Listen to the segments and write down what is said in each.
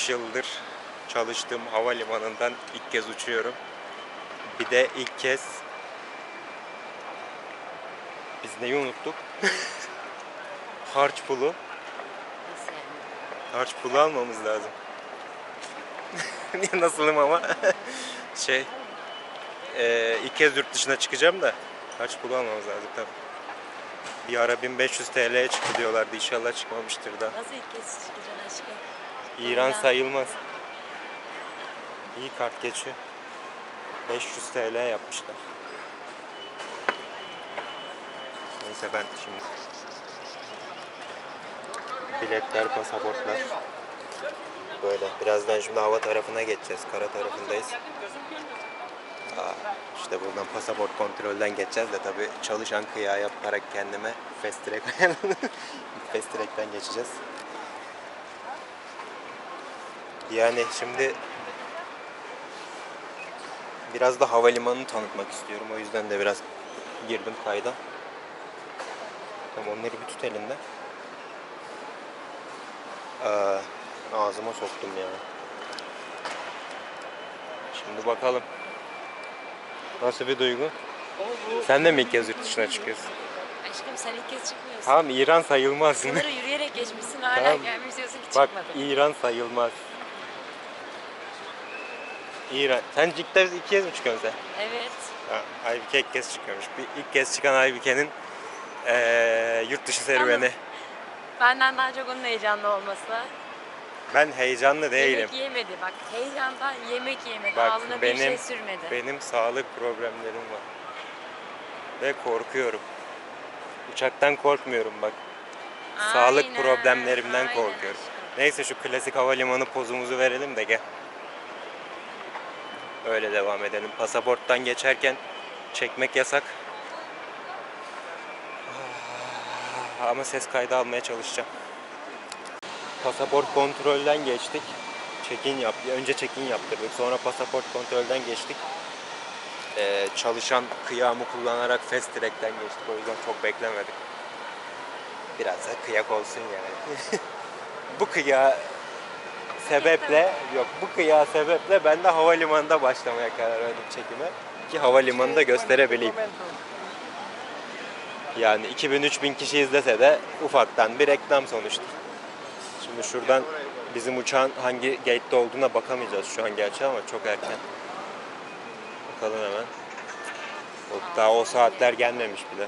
13 yıldır çalıştığım havalimanından ilk kez uçuyorum. Bir de ilk kez biz neyi unuttuk? Harç pulu. Harç pulu almamız lazım. Nasılım ama? şey, eee ilk kez yurt dışına çıkacağım da harç pulu almamız lazım tabii. Bir ara 1500 TL'ye çıktı diyorlardı. İnşallah çıkmamıştır da. Nasıl ilk kez çıkacaksın? İran sayılmaz. İyi kart geçiyor. 500 TL yapmışlar. Neyse ben şimdi biletler, pasaportlar böyle. Birazdan şimdi hava tarafına geçeceğiz. Kara tarafındayız. Aa, işte buradan pasaport kontrolden geçeceğiz de tabii çalışan kıya yaparak kendime fast track fast track'ten geçeceğiz. Yani şimdi biraz da havalimanını tanıtmak istiyorum. O yüzden de biraz girdim kayda. Tamam onları bir tut elinde. Aa, ağzıma soktum ya. Şimdi bakalım. Nasıl bir duygu? Sen de mi ilk kez yurt dışına çıkıyorsun? Aşkım sen ilk kez çıkmıyorsun. Tamam İran sayılmaz. Sınırı yürüyerek geçmişsin hala Tamam. gelmiş diyorsun ki Bak çıkmadın. İran sayılmaz. İran. Sen ilk kez iki kez mi çıkıyorsun sen? Evet. Ha, Aybike ilk kez çıkıyormuş. Bir ilk kez çıkan Aybike'nin eee yurt dışı serüveni. Benden daha çok onun heyecanlı olması. Ben heyecanlı değilim. Yemek yemedi bak. Heyecandan yemek yemedi. Bak, Ağzına benim- bir şey sürmedi. Benim sağlık problemlerim var. Ve korkuyorum. Uçaktan korkmuyorum bak. Sağlık Aynen, problemlerimden aynen korkuyorum. Neyse şu klasik havalimanı pozumuzu verelim de gel. Öyle devam edelim. Pasaporttan geçerken çekmek yasak. Ah, Ama ses kaydı almaya çalışacağım. Pasaport kontrolden geçtik. Check-in yap. Önce check-in yaptırdık. Sonra pasaport kontrolden geçtik. Ee, çalışan kıyamı kullanarak fast track'ten geçtik. O yüzden çok beklemedik. Biraz da kıyak olsun yani. bu kıya sebeple yok bu kıya sebeple ben de havalimanında başlamaya karar verdim çekime ki havalimanında gösterebileyim. Yani 2000-3000 kişi izlese de ufaktan bir reklam sonuçta. Şimdi şuradan bizim uçağın hangi gate'de olduğuna bakamayacağız şu an gerçi ama çok erken. Bakalım hemen. Daha o saatler gelmemiş bile.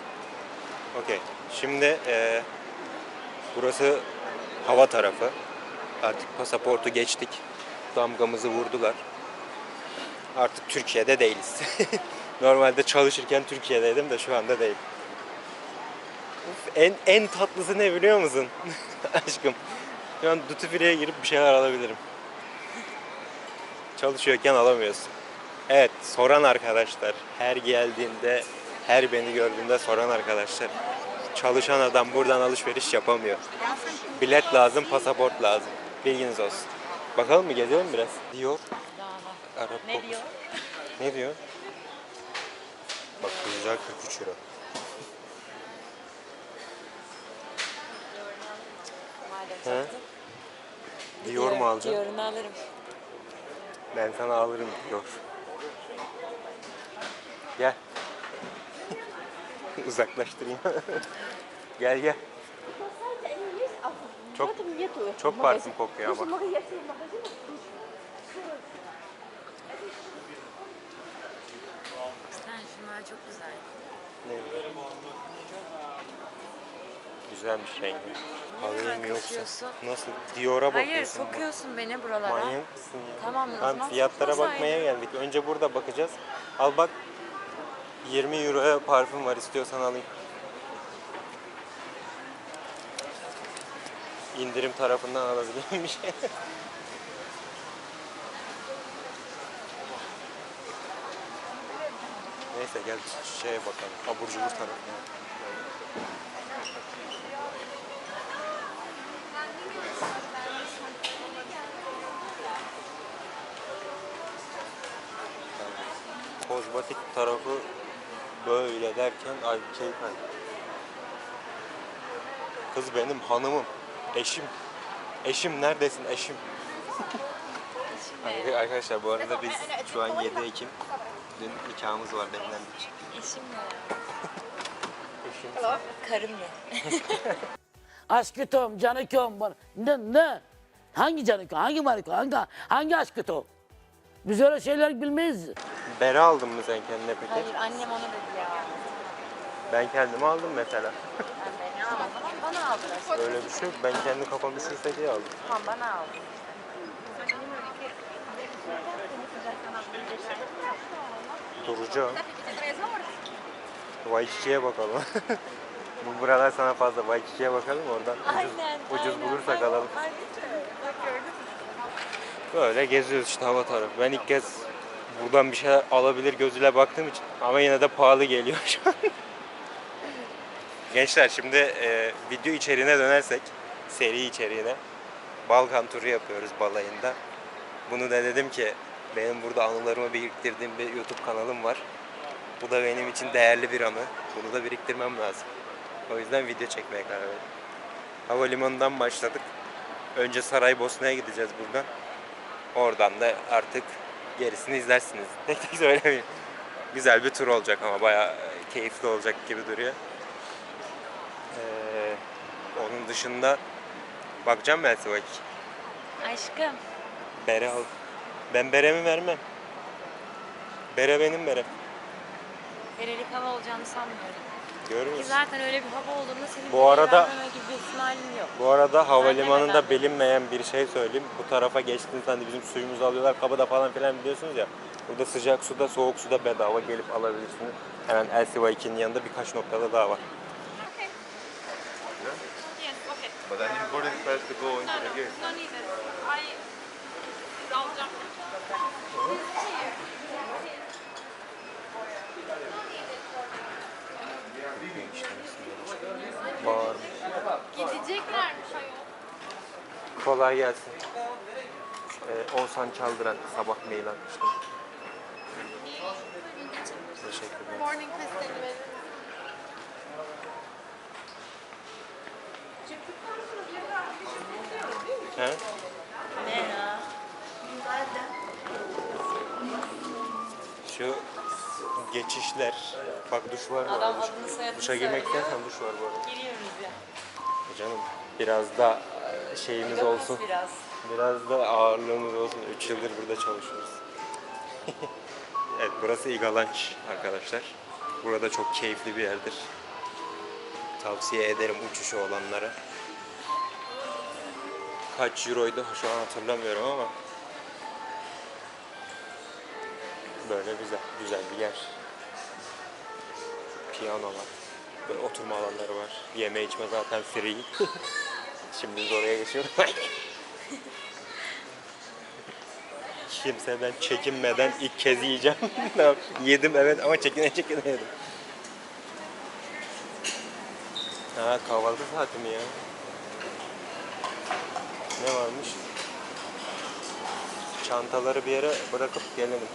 Okey. Şimdi eee, burası hava tarafı. Artık pasaportu geçtik. Damgamızı vurdular. Artık Türkiye'de değiliz. Normalde çalışırken Türkiye'deydim de şu anda değil. Uf, en en tatlısı ne biliyor musun? Aşkım. Şu an duty free'ye girip bir şeyler alabilirim. Çalışıyorken alamıyorsun. Evet, soran arkadaşlar. Her geldiğinde, her beni gördüğünde soran arkadaşlar. Çalışan adam buradan alışveriş yapamıyor. Bilet lazım, pasaport lazım. Bilginiz olsun. Bakalım mı gezelim biraz? Diyor. Daha var. Arap Ne kokusu. diyor? Ne diyor? Bak bu güzel 43 euro. He? Diyor mu alacaksın? Diyorunu alırım. Ben sana alırım diyor. Gel. Uzaklaştırayım. gel gel. Çok çok parfüm kokuyor ama. Sen şunlar çok güzel. Ne? Güzelmiş rengi. Alayım mı yoksa? Bakıyorsun. Nasıl? Dior'a Hayır bakıyorsun. sokuyorsun beni buralara. Manyak mısın ya? Tamam, o Tamam zaman fiyatlara bakmaya geldik. Önce burada bakacağız. Al bak 20 euroya parfüm var istiyorsan alayım. İndirim tarafından şey. Neyse gel şeye bakalım. Abur cubur tarafına. Kozmetik tarafı böyle derken ay keyfen. Kız benim hanımım, eşim. Eşim neredesin eşim? Eşimle. Arkadaşlar bu arada biz şu an 7 Ekim. Dün nikahımız vardı evlendik. Eşimle. Eşim Karımla. Aşkı canı kom bana. Ne ne? Hangi canı kom? Hangi marka? Hangi hangi aşkı tom? Biz öyle şeyler bilmeyiz. Bere aldın mı sen kendine peki? Hayır annem onu dedi ya. Ben kendime aldım mesela. Ben almadım. Bana aldılar. Öyle bir şey yok. Ben kendi kafam üşürse diye aldım. Tamam bana aldı. Duracağım. Vayçiçeğe bakalım. Bu buralar sana fazla. Vayçiçeğe bakalım oradan ucuz, Aynen. ucuz aynen, bulursak aynen. alalım. Aynen. Bak gördün mü? Böyle geziyoruz işte hava tarafı. Ben ilk kez buradan bir şey alabilir gözüyle baktığım için ama yine de pahalı geliyor şu an. Gençler şimdi e, video içeriğine dönersek, seri içeriğine Balkan turu yapıyoruz balayında. Bunu da dedim ki benim burada anılarımı biriktirdiğim bir YouTube kanalım var. Bu da benim için değerli bir anı. Bunu da biriktirmem lazım. O yüzden video çekmeye karar verdim. Havalimanından başladık. Önce Saraybosna'ya gideceğiz buradan. Oradan da artık gerisini izlersiniz. Tek tek söylemeyeyim. Güzel bir tur olacak ama bayağı keyifli olacak gibi duruyor. Onun dışında bakacağım ben size vakit. Aşkım. Bere al. Ben beremi vermem. Bere benim berem. Verelik hava olacağını sanmıyorum. Ki zaten öyle bir hava olduğunda senin Bu arada- vermeme gibi bir ihtimalin yok. Bu arada havalimanında bilinmeyen bir şey söyleyeyim. Bu tarafa geçtiğiniz hani bizim suyumuzu alıyorlar kabada falan filan biliyorsunuz ya. Burada sıcak suda, soğuk suda bedava gelip alabilirsiniz. Hemen LCY2'nin yanında birkaç noktada daha var. But I need boarding pass to go into the gate. Bağır. Gideceklermiş ayol. Kolay gelsin. Ee, Oğuzhan Çaldıran sabah mail atmıştım. Teşekkür ederim. Morning testini verir misin? He? Şu geçişler. Bak duş var mı? Adam adını soyadını Duşa girmek söylüyor. istersen duş var bu arada. Giriyoruz ya. Canım biraz da e, şeyimiz Gaz olsun. biraz. Biraz da ağırlığımız olsun. 3 yıldır burada çalışıyoruz. evet burası İgalanç arkadaşlar. Burada çok keyifli bir yerdir. Tavsiye ederim uçuşu olanlara. Kaç euroydu şu an hatırlamıyorum ama böyle güzel, güzel bir yer. Piyano var. Böyle oturma alanları var. Yeme içme zaten free. Şimdi biz oraya geçiyoruz. Kimseden çekinmeden ilk kez yiyeceğim. yedim evet ama çekine çekine yedim. Ha kahvaltı saati mi ya? Ne varmış? Çantaları bir yere bırakıp gelelim.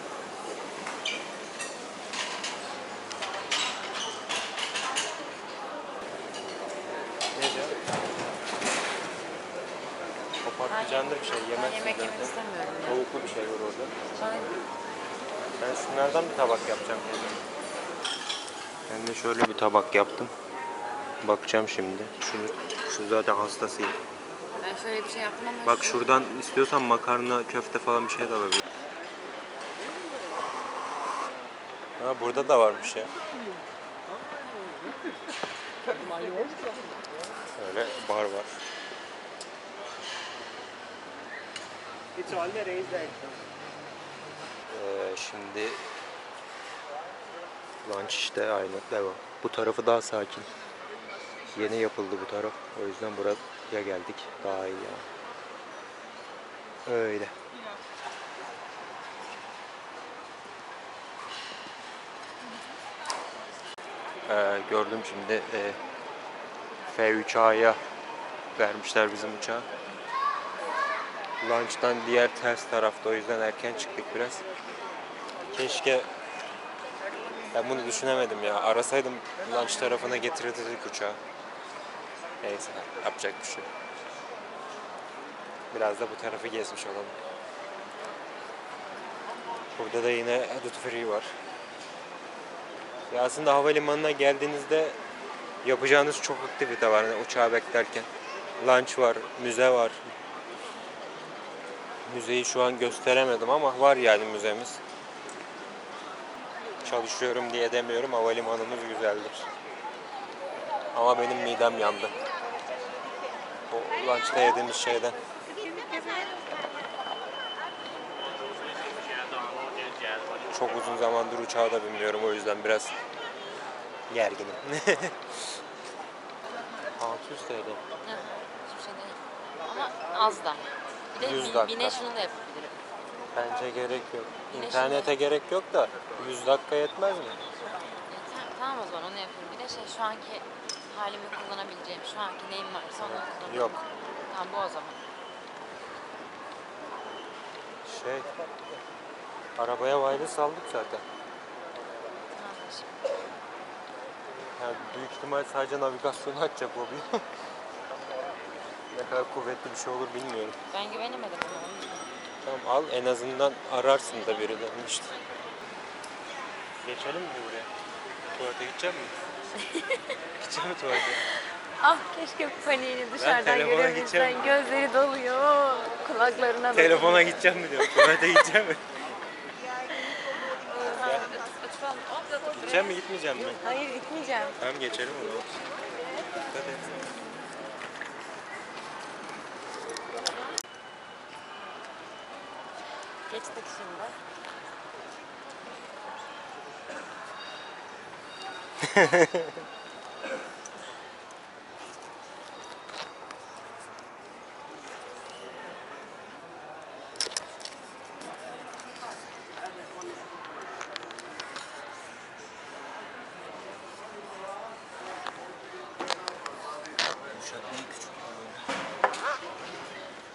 Ne diyor? O patlıcanlı bir şey Ben yemek yemek istemiyorum. Tavuklu bir şey var orada. Ben Ben şunlardan bir tabak yapacağım. Ben de şöyle bir tabak yaptım. Bakacağım şimdi. Şunu, şu zaten hastasıyım. Ben şöyle bir şey yaptım ama Bak şu- şuradan istiyorsan makarna, köfte falan bir şey de alabilir. Ha burada da varmış ya. Öyle bar var. Ee, şimdi lunch işte aynı devam. Bu tarafı daha sakin. Yeni yapıldı bu taraf. O yüzden buraya geldik. Daha iyi ya. Öyle. Ee, gördüm şimdi e, F3A'ya vermişler bizim uçağı. Lunch'tan diğer ters tarafta o yüzden erken çıktık biraz. Keşke ben bunu düşünemedim ya. Arasaydım lunch tarafına getirirdik uçağı. Neyse yapacak bir şey. Biraz da bu tarafı gezmiş olalım. Burada da yine duty free var. Ya aslında havalimanına geldiğinizde yapacağınız çok aktivite var. Yani uçağı beklerken. Lunch var, müze var. Müzeyi şu an gösteremedim ama var yani müzemiz. Çalışıyorum diye demiyorum. Havalimanımız güzeldir. Ama benim midem yandı. O lunchta yediğimiz şeyden. Çok uzun zamandır uçağa da binmiyorum o yüzden biraz gerginim. 600 TL. Hiçbir şey değil. Ama az da. Bir de 100 100 dakika. bine şunu da yapabilirim. Bence gerek yok. Güneşin İnternete gerek yok da 100 dakika yetmez mi? E, ta- tamam o zaman onu yapıyorum. Bir de şey şu anki halimi kullanabileceğim, şu anki neyim varsa onu kullanıyorum. Yok. Tamam bu o zaman. Şey, arabaya wireless aldık zaten. Şimdi. Yani büyük ihtimal sadece navigasyonu açacak o bir. ne kadar kuvvetli bir şey olur bilmiyorum. Ben güvenemedim ona. Tamam al en azından ararsın da birilerini işte. Geçelim mi buraya? Tuvalete gidecek misin? Gidecek mi tuvalete? Ah keşke paniğini dışarıdan telefona görebilsen. gideceğim. Gözleri doluyor. Kulaklarına Telefona gideceğim mi diyorum. Tuvalete gideceğim mi? Gideceğim mi gitmeyeceğim mi? Hayır gitmeyeceğim. Tamam geçelim o zaman. Dikkat et. Geçtik şimdi. Ne küçük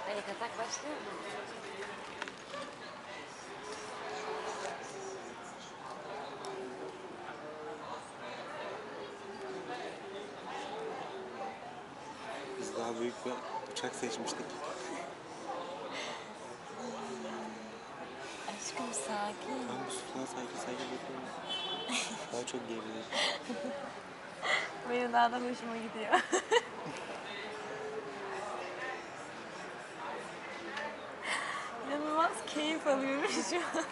Panik atak başlıyor mu? Daha büyük bir uçak seçmiştik. Aşkım sakin. Ben bu sudan sakin sakin bekliyorum. Daha çok gerilir. Benim daha da hoşuma gidiyor. İnanılmaz keyif alıyorum şu an.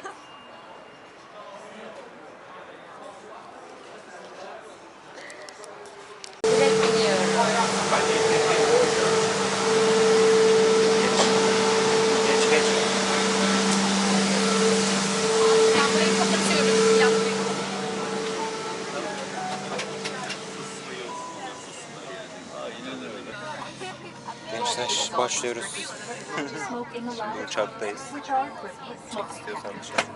başlıyoruz. Uçaktayız. Çek istiyorsan dışarı.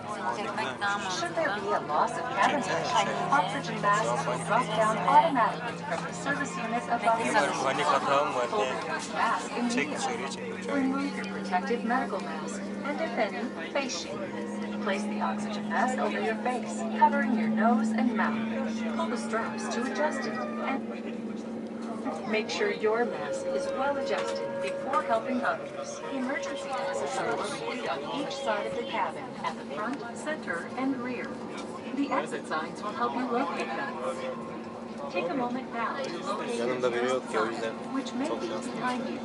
Panik hatam var diye. Çek dışarıya çek. Place the oxygen mask over your face, covering your nose and mouth. Pull the straps to adjust it. And make sure your mask is well adjusted before helping others. Emergency exits are located on each side of the cabin at the front, center, and rear. The exit signs will help you locate them. Take a moment now to locate Yanımda biri your yok ki o yüzden which may çok be şanslıyım. behind you.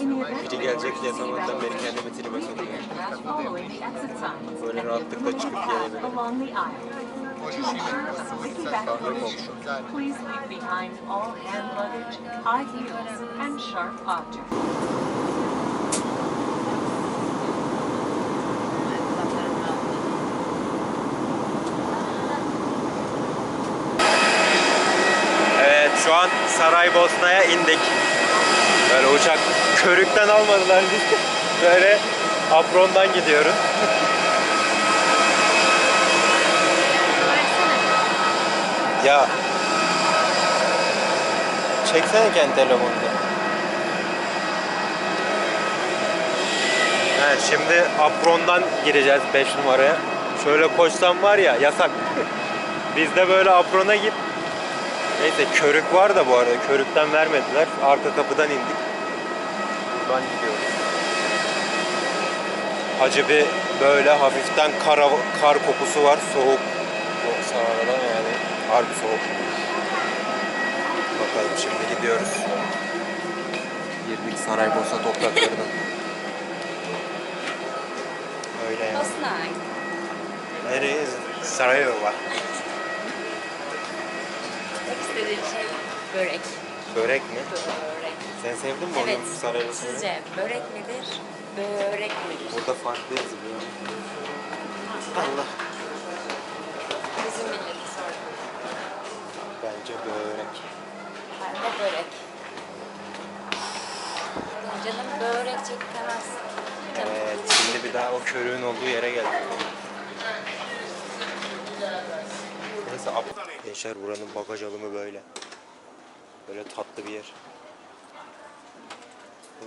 In the event Biri gelecek diye sabahtan beri kendimi tribe the sokuyorum. following the exit signs Böyle and rahatlıkla give çıkıp them a pass gelebilirim. Please leave behind all hand luggage, high heels, and sharp objects. Evet şu an Saraybosna'ya indik. Böyle uçak körükten almadılar bizi. Böyle aprondan gidiyoruz. Ya çeksene kendi telefonunu. Evet şimdi aprondan gireceğiz 5 numaraya. Şöyle koşsam var ya yasak. Biz de böyle aprona git Neyse körük var da bu arada körükten vermediler. Arka kapıdan indik. Buradan gidiyoruz. Acı bir böyle hafiften kar, kar kokusu var. Soğuk. Sahada yani harbi soğuk. Bakalım şimdi gidiyoruz. Girdik Saraybosna topraklarına. Öyle yani. Osnak. Nereyiz? Sarayova. Tek istediğim şey börek. Börek mi? Börek. Sen sevdin mi Evet. onu Saraybosna'yı? Sizce börek midir? Börek midir? Burada farklı yazılıyor. Allah. Bizim. Bence börek. Ben de börek. Canım börek çekemez. Evet, şimdi bir daha o körüğün olduğu yere geldik. Neyse, ab- Gençler buranın bagaj alımı böyle. Böyle tatlı bir yer.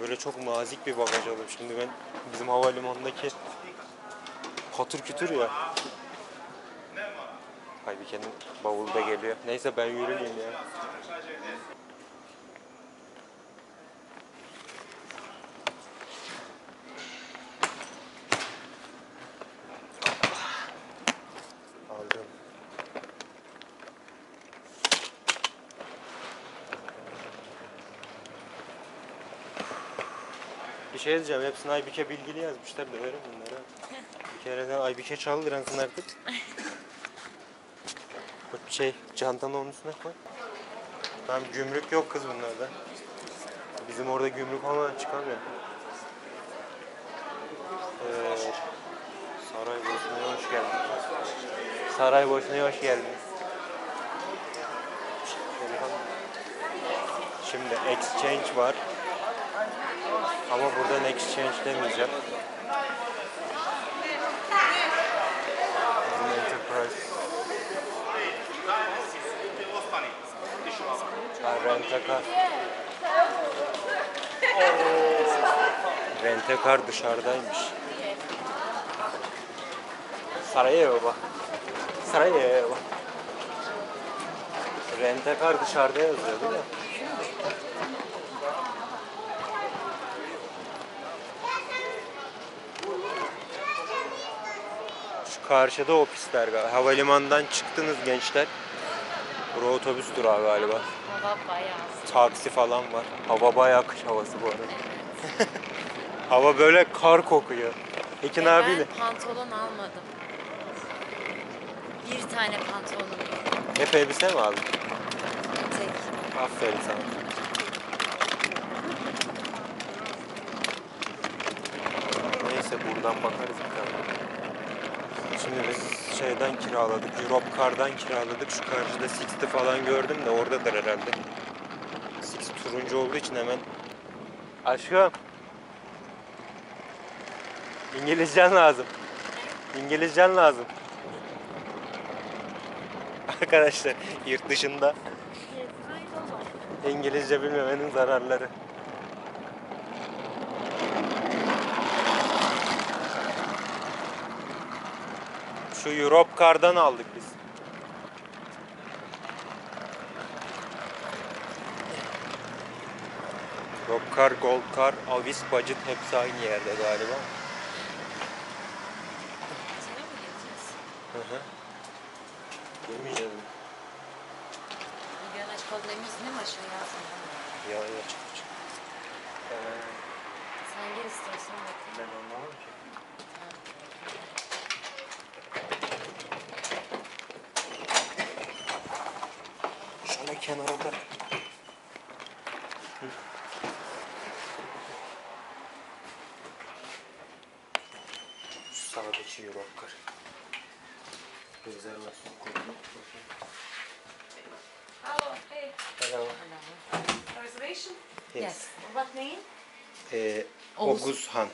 Böyle çok nazik bir bagaj alım. Şimdi ben bizim havalimanındaki patır kütür ya. Aybike'nin bavulu da geliyor. Neyse ben yürüyeyim ya. Aldım. Bir şey diyeceğim. Hepsini Aybike bilgili yazmışlar da verin bunları. Bir kere de Aybike çaldıransın artık. Şey çantanın onun üstüne koy. Tamam gümrük yok kız bunlarda. Bizim orada gümrük olmadan çıkamıyor. Evet. Saraybosna'ya hoş geldin. Saraybosna'ya hoş geldiniz. Şimdi exchange var. Ama buradan exchange demeyeceğim. Bizim enterprise. Ha, rentakar. Rentekar dışarıdaymış. Sarajevo. Sarajevo. Rentekar dışarıda yazıyor değil mi? Şu karşıda o pistler galiba. Havalimanından çıktınız gençler. Bura otobüs durağı galiba. Hava bayağı Taksi falan var. Hava bayağı kış havası bu arada. Hava böyle kar kokuyor. Ekin Ve abiyle. Ben pantolon almadım. Bir tane pantolonum. Hep elbise mi aldın? Tek. Aferin sana. Neyse buradan bakarız bakalım. Şimdi şeyden kiraladık, Europcar'dan kiraladık. Şu karşıda Sixty falan gördüm de oradadır herhalde. Six turuncu olduğu için hemen... Aşkım. İngilizcen lazım. İngilizcen lazım. Arkadaşlar yurt dışında İngilizce bilmemenin zararları. Şu Europcar'dan aldık biz. Europcar, Goldcar, Avis, Budget hepsi aynı yerde galiba. Hı hı. Yemeyeceğiz mi? Milyon aşk Şöyle kenara bırak. Hı. Şu sağdaki Europcar. Rezervasyon kodunu. Hello, hey. Hello. Reservation? Yes. What name? Ee, Oğuz. Oguzhan.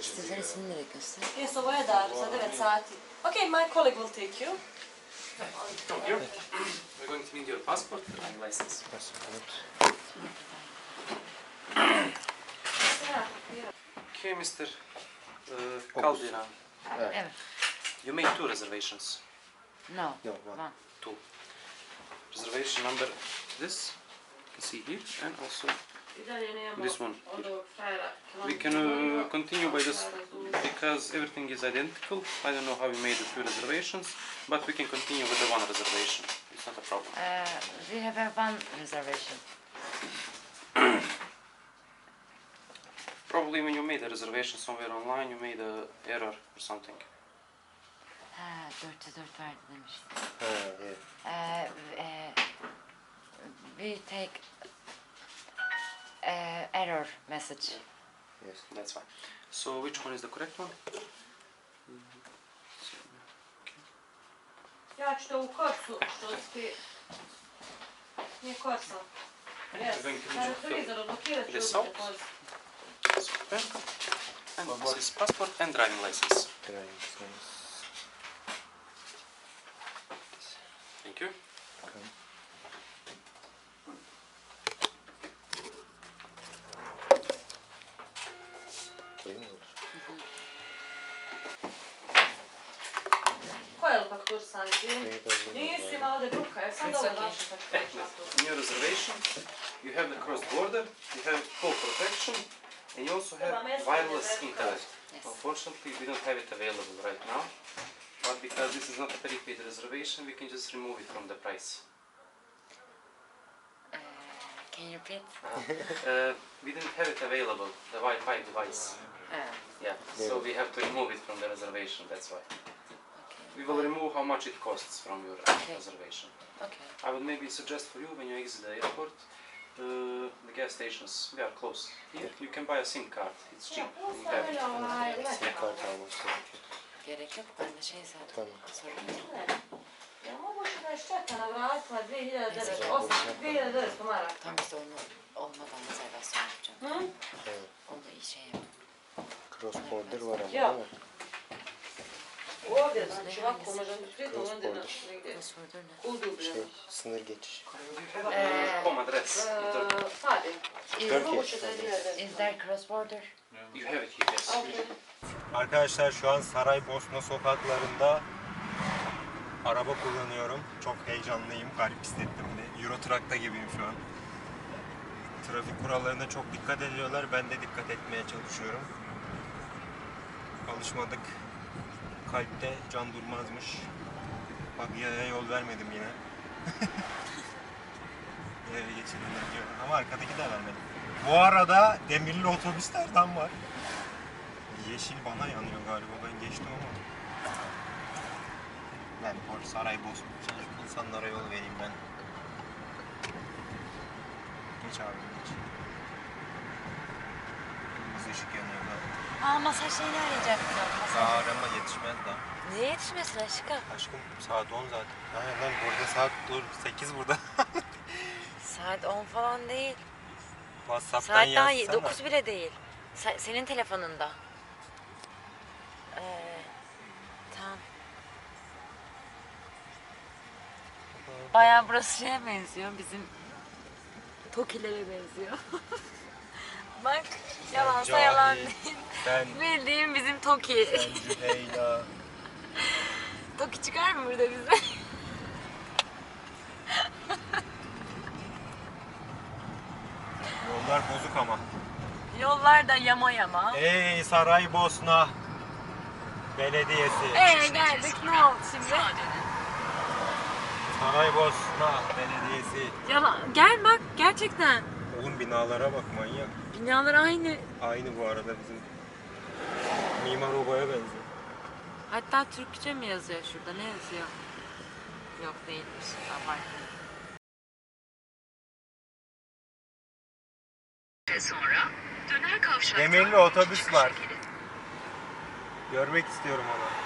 İstersen ismini göster. Yes, ovo je dar za 9 sati. Okay, my colleague will take you. We're going to need your passport and license. Pasaport. Okay, Mr. Uh, Calderon. Evet. You made two reservations. No. No, one. One. Two. Reservation number this, you can see here, and also This one. We can uh, continue by this because everything is identical. I don't know how we made the two reservations, but we can continue with the one reservation. It's not a problem. Uh, we have a one reservation. Probably when you made a reservation somewhere online, you made a error or something. Ha, 404 verdi demiş. Ha, evet. Uh, uh, we take uh, error message. Yes. That's fine. So which one is the correct one? Ja ću te u korsu, što ti... Nije korsa. Yes. Going to Na use ću Yes, uzeti. Super. And this is passport and driving license. Driving license. Unfortunately, we don't have it available right now, but because this is not a prepaid reservation, we can just remove it from the price. Uh, can you repeat? Uh, we didn't have it available, the Wi-Fi device. Uh, Yeah, so we have to remove it from the reservation, that's why. okay. We will remove how much it costs from your Okay. reservation. Okay. I would maybe suggest for you when you exit the airport, uh, the gas stations, we are close. Here you can buy a SIM card, it's cheap. Sim kart almak gerekiyor. Gerek yok. Ben de şey zaten Tamam. sorun yok. Ja mogu da je šteta na vratima 2009, Ne 8, 2900 maraka. Tam işte onu olmadan rezervasyon yapacağım. Hı? Evet. Onu iyi şey yap. Cross border var ama değil mi? Negdje Crossword'u ne? u dublje. Şey, sınır geçiş. Home address. Uh, 2009. Is there cross border? You have it here, yes. Okay. Arkadaşlar şu an Saraybosna sokaklarında araba kullanıyorum. Çok heyecanlıyım, garip hissettim de. Euro Truck'ta gibiyim şu an. Trafik kurallarına çok dikkat ediyorlar. Ben de dikkat etmeye çalışıyorum. Alışmadık. Kalpte can durmazmış. Bak yaya yol vermedim yine. Yaya geçidenler diyor. Ama arkadaki de vermedim. Bu arada demirli otobüslerden var. Yeşil bana yanıyor galiba ben geçtim ama. Ben Port Saraybosna insanlara yol vereyim ben. Geç abi geç. Kırmızı ışık yanıyor da. Aa masaj şeyini arayacaktım. Daha arama yetişmez daha. Niye yetişmesin aşkım? Aşkım saat 10 zaten. Hayır lan burada saat dur 8 burada. Saat 10 falan değil. Whatsapp'tan Saat daha yazsana. 9 bile değil. Se- senin telefonunda. Ee, tamam. Bayağı burası şeye benziyor. Bizim Tokilere benziyor. Bak yalansa yalan değil. Ben Bildiğim bizim Toki. Cüheyla. Toki çıkar mı burada bize? Yollar bozuk ama. Yollar da yama yama. Ey Saraybosna Belediyesi. Ee geldik ne oldu şimdi? Saraybosna Belediyesi. Yalan. Gel bak gerçekten. Oğlum binalara bak manyak. Binalar aynı. Aynı bu arada bizim Mimar Oba'ya benziyor. Hatta Türkçe mi yazıyor şurada? Ne yazıyor? Yok değilmiş. Abartma. sonra döner kavşaktan Demirli otobüs var. Görmek istiyorum onu.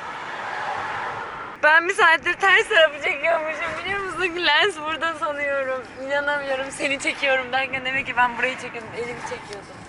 Ben bir saattir ters tarafı çekiyormuşum biliyor musun? Lens burada sanıyorum. İnanamıyorum seni çekiyorum derken demek ki ben burayı çekiyordum. Elimi çekiyordum.